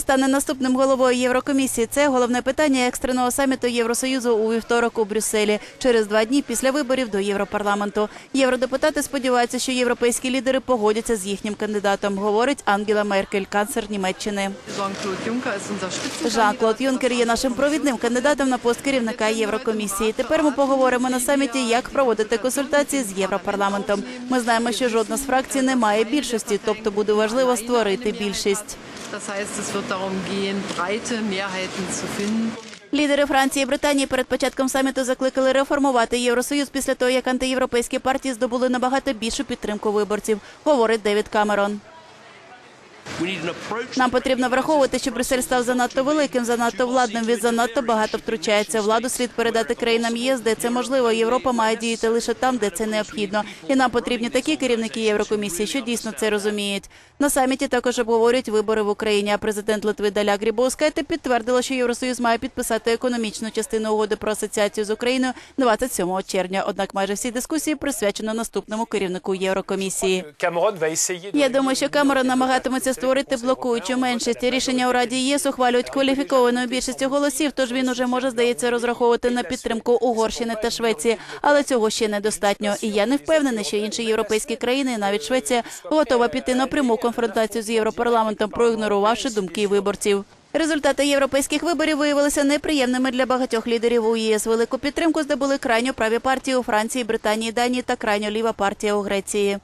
Стане наступним головою Єврокомісії? Це головне питання екстреного саміту Євросоюзу у вівторок у Брюсселі через два дні після виборів до Європарламенту. Євродепутати сподіваються, що європейські лідери погодяться з їхнім кандидатом, говорить Ангела Меркель, канцлер Німеччини. Spitzenkandidat. Жан-Клод Юнкер є нашим провідним кандидатом на пост керівника Єврокомісії. Тепер ми поговоримо на саміті, як проводити консультації з Європарламентом. Ми знаємо, що жодна з фракцій не має більшості, тобто буде важливо створити більшість. Das heißt, es wird darum gehen, breite Mehrheiten zu finden. Лідери Франції і Британії перед початком саміту закликали реформувати Євросоюз після того, як антиєвропейські партії здобули набагато більшу підтримку виборців, говорить Девід Камерон. Нам потрібно враховувати, що Брюссель став занадто великим, занадто владним. Він занадто багато втручається. Владу слід передати країнам ЄС, де це можливо. Європа має діяти лише там, де це необхідно. І нам потрібні такі керівники Єврокомісії, що дійсно це розуміють. На саміті також обговорюють вибори в Україні. А президент Литви Даля Грібовскайте підтвердила, що Євросоюз має підписати економічну частину угоди про асоціацію з Україною 27 червня. Однак майже всі дискусії присвячено наступному керівнику Єврокомісії. Я думаю, що Камерон намагатиметься створити блокуючу меншість. Рішення у Раді ЄС ухвалюють кваліфікованою більшістю голосів, тож він уже може, здається, розраховувати на підтримку Угорщини та Швеції. Але цього ще недостатньо. І я не впевнений, що інші європейські країни, навіть Швеція, готова піти на пряму конфронтацію з Європарламентом, проігнорувавши думки виборців. Результати європейських виборів виявилися неприємними для багатьох лідерів у ЄС. Велику підтримку здобули крайньо праві партії у Франції, Британії, Данії та крайньо ліва партія у Греції.